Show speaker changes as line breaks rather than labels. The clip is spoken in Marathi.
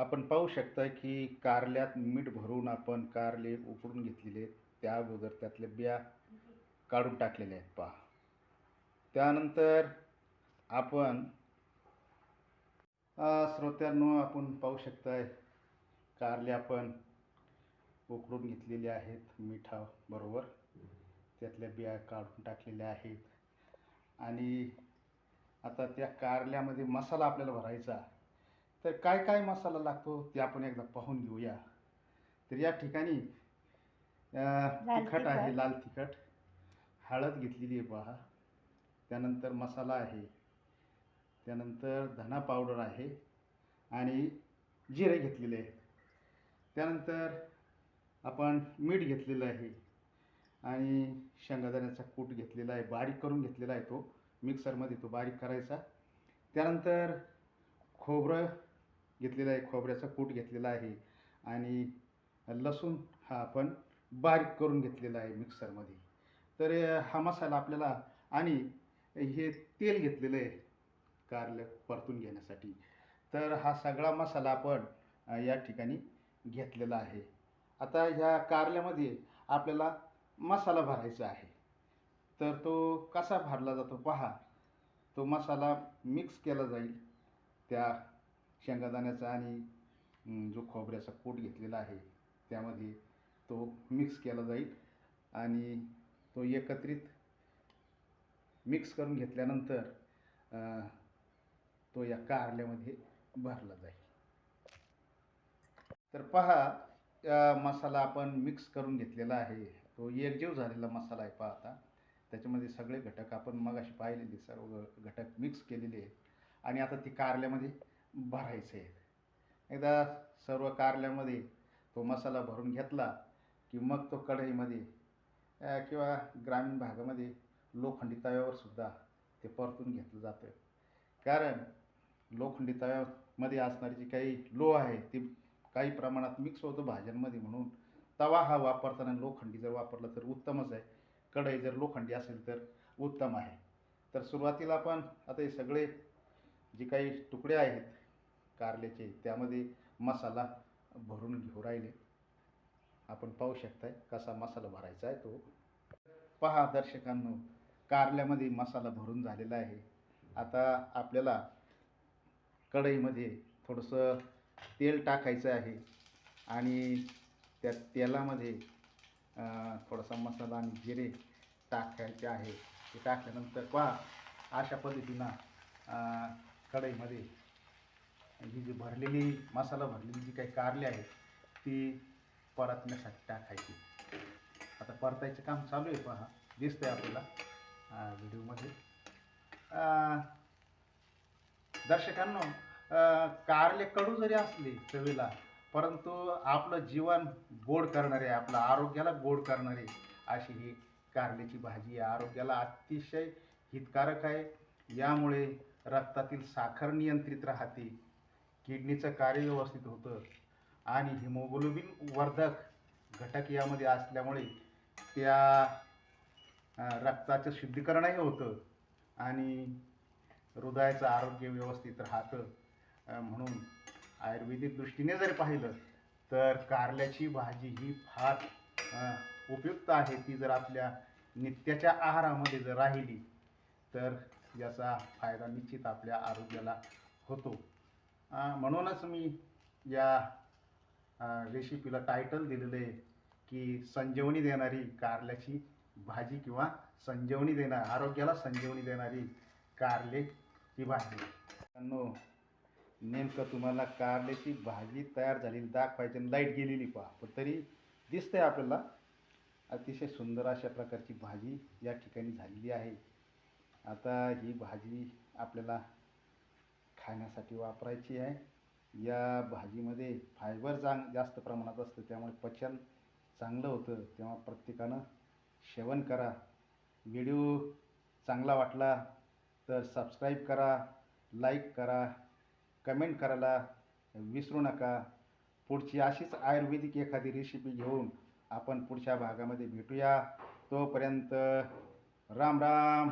आपण पाहू शकता की कारल्यात मीठ भरून आपण कारले उकडून घेतलेले आहेत. त्या अगोदर त्यातल्या बिया काढून टाकलेल्या आहेत. पहा. त्यानंतर आपण श्रोत्यांनो आपण पाहू शकताय कारले आपण उकडून घेतलेले आहेत. मिठाबरोबर त्यातल्या बिया काढून टाकलेल्या आहेत. आणि आता त्या कारल्यामध्ये मसाला आपल्याला भरायचा तर काय काय मसाला लागतो ते आपण एकदा पाहून घेऊया. तर या ठिकाणी तिखट आहे. लाल तिखट. हळद घेतलेली आहे पहा. त्यानंतर मसाला आहे. त्यानंतर धना पावडर आहे. आणि जिरे घेतलेले आहे त्यानंतर आपण मीठ घेतलेलं आहे. आणि शेंगादाण्याचा कूट घेतलेला आहे. बारीक करून घेतलेला आहे तो. मिक्सरमध्ये तो बारीक करायचा. त्यानंतर खोबरं घेतलेला आहे खोबऱ्याचा कूट घेतलेला आहे आणि लसूण हा आपण बारीक करून घेतलेला आहे मिक्सरमध्ये. तर हा मसाला आपल्याला आणि हे तेल घेतलेलं आहे कारलं परतून घेण्यासाठी. तर हा सगळा मसाला आपण या ठिकाणी घेतलेला आहे. आता ह्या कारल्यामध्ये आपल्याला मसाला भरायचा आहे. तर तो कसा भरला जातो पहा. तो मसाला मिक्स केला जाईल त्या शेंगादाण्याचा आणि जो खोबऱ्याचा कूट घेतलेला आहे त्यामध्ये तो मिक्स केला जाईल आणि तो एकत्रित मिक्स करून घेतल्यानंतर तो या कारल्यामध्ये भरला जाईल. तर पहा मसाला आपण मिक्स करून घेतलेला आहे. तो एकजीव झालेला मसाला आहे पहा आता. त्याच्यामध्ये सगळे घटक आपण मगाशी पाहिलेले सर्व घटक मिक्स केलेले आहेत. आणि आता ती कारल्यामध्ये भरायचे आहेत एकदा सर्व कारल्यामध्ये तो मसाला भरून घेतला की मग तो कढईमध्ये किंवा ग्रामीण भागामध्ये लोखंडी तव्यावर सुद्धा ते परतून घेतलं जातं. कारण लोखंडी तव्यामध्ये असणारी जी काही लो आहे ती काही प्रमाणात मिक्स होतं भाज्यांमध्ये म्हणून. तवा हा वापरताना लोखंडी जर वापरला तर उत्तमच आहे. कढई जर लोखंडी असेल तर उत्तम आहे. तर सुरुवातीला आपण आता हे सगळे जे काही तुकडे आहेत कारल्याचे त्यामध्ये मसाला भरून घेऊ राहिले. आपण पाहू शकताय कसा मसाला भरायचा आहे तो. पहा दर्शकांनो कारल्यामध्ये मसाला भरून झालेला आहे. आता आपल्याला कढईमध्ये थोडंसं तेल टाकायचं आहे आणि त्या तेलामध्ये थोडासा मसाला आणि जिरे टाकायचे आहे. ते टाकल्यानंतर पहा अशा पद्धतीनं कढईमध्ये ही जी भरलेली मसाला भरलेली जी काही कारले आहेत ती परतण्यासाठी टाकायची. आता परतायचं काम चालू आहे पहा दिसतं आहे आपल्याला व्हिडिओमध्ये. दर्शकांनो कारले कडू जरी असले चवीला परंतु आपलं जीवन गोड करणारे आपलं आरोग्याला गोड करणारे अशी ही कारल्याची भाजी आहे. आरोग्याला अतिशय हितकारक आहे. यामुळे रक्तातील साखर नियंत्रित राहते. किडनीचं कार्य व्यवस्थित होतं आणि हिमोग्लोबिन वर्धक घटक यामध्ये असल्यामुळे त्या रक्ताचं शुद्धीकरणही होतं आणि हृदयाचं आरोग्य व्यवस्थित राहतं. म्हणून आयुर्वेदिक दृष्टीने जर पाहिलं तर कारल्याची भाजी ही फार उपयुक्त आहे. ती जर आपल्या नित्याच्या आहारामध्ये जर राहिली तर याचा फायदा निश्चित आपल्या आरोग्याला होतो. म्हणूनच मी या रेसिपीला टायटल दिलेलं आहे की संजीवनी देणारी कारल्याची भाजी किंवा संजीवनी देणार आरोग्याला संजीवनी देणारी कारले ही भाजी. नो नेमकं तुम्हाला कारल्याची भाजी तयार झालेली दाखवायची आणि लाइट गेलेली पहा पण तरी दिसतंय आपल्याला. अतिशय सुंदर अशा प्रकारची भाजी या ठिकाणी झालेली आहे. आता ही भाजी आपल्याला खाण्यासाठी वापरायची आहे. या भाजीमध्ये फायबर चांग जास्त प्रमाणात असतं त्यामुळे पचन चांगलं होतं. तेव्हा प्रत्येकानं सेवन करा. व्हिडिओ चांगला वाटला तर सबस्क्राईब करा लाईक करा कमेंट करायला विसरू नका. पुढची अशीच आयुर्वेदिक एखादी रेसिपी घेऊन आपण पुढच्या भागामध्ये भेटूया. तोपर्यंत राम राम.